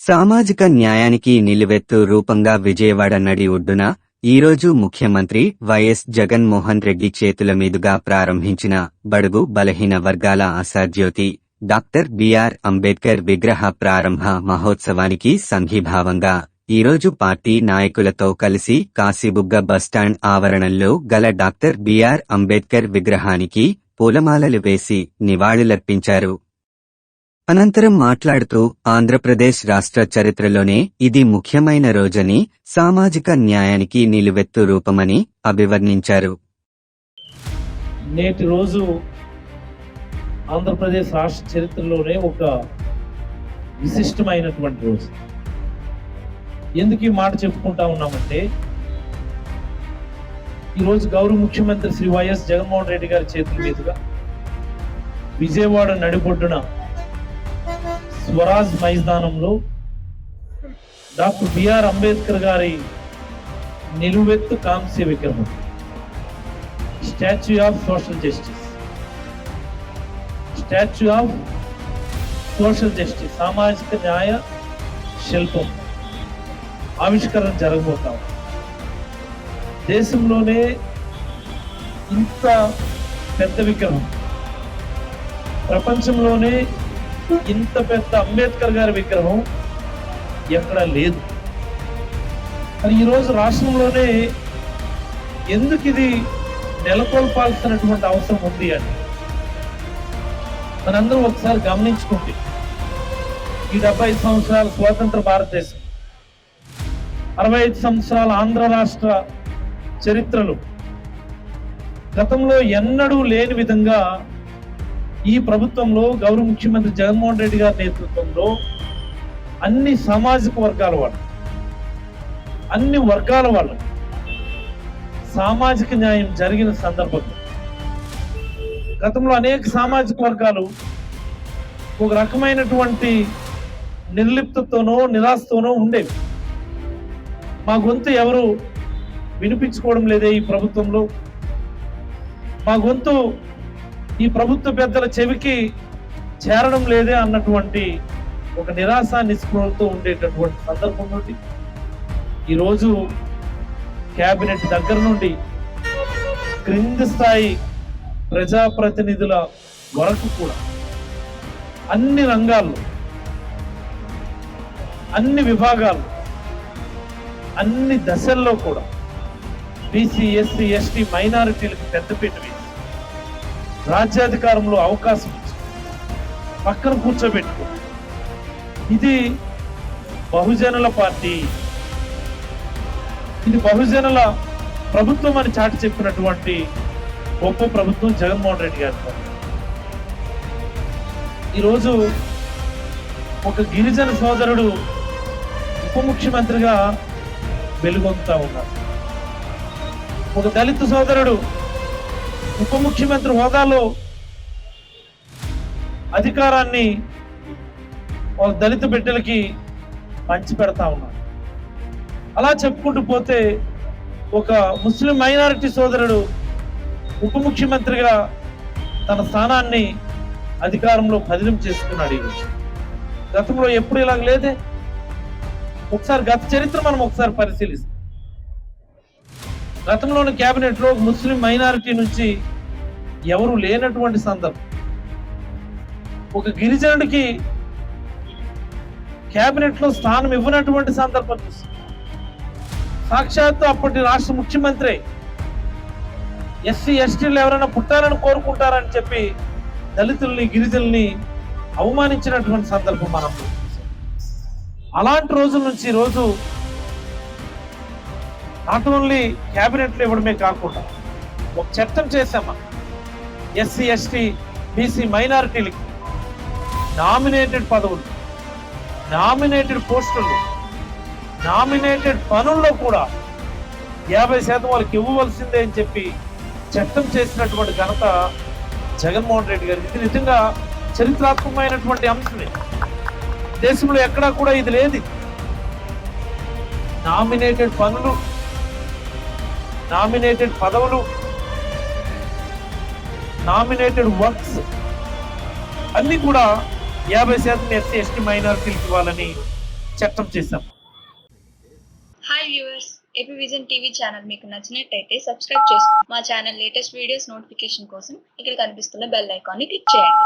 సామాజిక న్యాయానికి నిలువెత్తు రూపంగా విజయవాడ నడి ఒడ్డున ఈరోజు ముఖ్యమంత్రి వైఎస్ జగన్మోహన్ రెడ్డి చేతుల మీదుగా ప్రారంభించిన బడుగు బలహీన వర్గాల ఆశాజ్యోతి డాక్టర్ బిఆర్ అంబేద్కర్ విగ్రహ ప్రారంభ మహోత్సవానికి సంఘీభావంగా ఈరోజు పార్టీ నాయకులతో కలిసి కాశీబుగ్గ బస్టాండ్ ఆవరణంలో గల డాక్టర్ బిఆర్ అంబేద్కర్ విగ్రహానికి పూలమాలలు వేసి నివాళులర్పించారు అనంతరం మాట్లాడుతూ ఆంధ్రప్రదేశ్ రాష్ట్ర చరిత్రలోనే ఇది ముఖ్యమైన రోజని సామాజిక న్యాయానికి నిలువెత్తు రూపమని అభివర్ణించారు. నేటి రోజు ఆంధ్రప్రదేశ్ రాష్ట్ర చరిత్రలోనే ఒక విశిష్టమైనటువంటి రోజు. ఎందుకు ఈ మాట చెప్పుకుంటా ఉన్నామంటే ఈరోజు గౌరవ ముఖ్యమంత్రి శ్రీ వైఎస్ జగన్మోహన్ రెడ్డి గారి చేతుల మీదుగా విజయవాడ నడిబొడ్డున స్వరాజ్ మైదానంలో డాక్టర్ బిఆర్ అంబేద్కర్ గారి నిలువెత్తు కాంస్య విగ్రహం statue of social justice. Statue of social justice సామాజిక న్యాయ శిల్పం. ఆవిష్కరణ జరగబోతాం దేశంలోనే ఇంత పెద్ద విగ్రహం. ప్రపంచంలోనే ఇంత పెద్ద అంబేద్కర్ గారి విగ్రహం ఎక్కడా లేదు. మరి ఈరోజు రాష్ట్రంలోనే ఎందుకు ఇది నెలకొల్పాల్సినటువంటి అవసరం ఉంది అని? మనందరం ఒకసారి గమనించుకోండి. ఈ డెబ్బై సంవత్సరాల స్వాతంత్ర భారతదేశం అరవై ఐదు సంవత్సరాల ఆంధ్ర రాష్ట్ర చరిత్రలు. గతంలో ఎన్నడూ లేని విధంగా ఈ ప్రభుత్వంలో గౌరవ ముఖ్యమంత్రి జగన్మోహన్ రెడ్డి గారి నేతృత్వంలో అన్ని సామాజిక వర్గాల వాళ్ళు అన్ని వర్గాల వాళ్ళు సామాజిక న్యాయం జరిగిన సందర్భంలో. గతంలో అనేక సామాజిక వర్గాలు ఒక రకమైనటువంటి నిర్లిప్తతోనో నిరాశతోనో ఉండేవి. మా గొంతు ఎవరు వినిపించుకోవడం లేదే ఈ ప్రభుత్వంలో. మా గొంతు ఈ ప్రభుత్వ పెద్దల చెవికి చేరడం లేదే అన్నటువంటి ఒక నిరాశ నిస్పృహలతో ఉండేటటువంటి సందర్భం నుండి ఈరోజు కేబినెట్ దగ్గర నుండి క్రింది స్థాయి ప్రజాప్రతినిధుల వరకు కూడా అన్ని రంగాల్లో అన్ని విభాగాలు అన్ని దశల్లో కూడా బీసీ ఎస్సీ ఎస్టీ మైనారిటీలకు పెద్దపీట వేసి రాజ్యాధికారంలో అవకాశం ఇచ్చి పక్కన కూర్చోబెట్టుకో. ఇది బహుజనుల పార్టీ. ఇది బహుజనుల ప్రభుత్వం అని చాటి చెప్పినటువంటి గొప్ప ప్రభుత్వం జగన్మోహన్ రెడ్డి గారి ఈరోజు ఒక గిరిజన సోదరుడు ఉప ముఖ్యమంత్రిగా వెలుగొందుతా ఉన్నారు. ఒక దళిత సోదరుడు ఉప ముఖ్యమంత్రి హోదాలో అధికారాన్ని ఒక దళిత బిడ్డలకి పంచి పెడతా ఉన్నారు అలా చెప్పుకుంటూ పోతే ఒక ముస్లిం మైనారిటీ సోదరుడు ఉప ముఖ్యమంత్రిగా తన స్థానాన్ని అధికారంలో పదిలం చేసుకున్నాడు ఈరోజు గతంలో ఎప్పుడు ఇలాగ లేదే? ఒకసారి గత చరిత్ర మనం ఒకసారి పరిశీలిస్తాం. గతంలోని కేబినెట్లో ముస్లిం మైనారిటీ నుంచి ఎవరు లేనటువంటి సందర్భం. ఒక గిరిజనుడికి కేబినెట్లో స్థానం ఇవ్వనటువంటి సందర్భం సాక్షాత్తు అప్పటి రాష్ట్ర ముఖ్యమంత్రి ఎస్సీ ఎస్టీలు ఎవరైనా పుట్టాలని కోరుకుంటారని చెప్పి దళితుల్ని గిరిజనుల్ని అవమానించినటువంటి సందర్భం మనం అలాంటి రోజుల నుంచి రోజు నాట్ ఓన్లీ క్యాబినెట్లు ఇవ్వడమే కాకుండా ఒక చట్టం చేశామా? ఎస్సీ ఎస్టీ బీసీ మైనారిటీలకి నామినేటెడ్ పదవులు నామినేటెడ్ పోస్టులు నామినేటెడ్ పనుల్లో కూడా యాభై శాతం వాళ్ళకి ఇవ్వవలసిందే అని చెప్పి చట్టం చేసినటువంటి ఘనత జగన్మోహన్ రెడ్డి గారికి. ఇది నిజంగా చరిత్రాత్మకమైనటువంటి అంశమే. దేశంలో ఎక్కడా కూడా ఇది లేదు. నామినేటెడ్ పనులు నామినేటెడ్ పదవులు నామినేటెడ్ వర్క్స్ అన్ని కూడా యాభై శాతం ఎస్సీ ఎస్టీ మైనారిటీలకు ఇవ్వాలని చట్టం చేశాం. Hi viewers AP vision TV channel మీకు నచ్చినట్టయితే సబ్స్క్రైబ్ చేసుకోండి మా ఛానల్ లేటెస్ట్ వీడియోస్ నోటిఫికేషన్ కోసం ఇక్కడ కనిపిస్తున్న బెల్ ఐకాన్ని క్లిక్ చేయండి.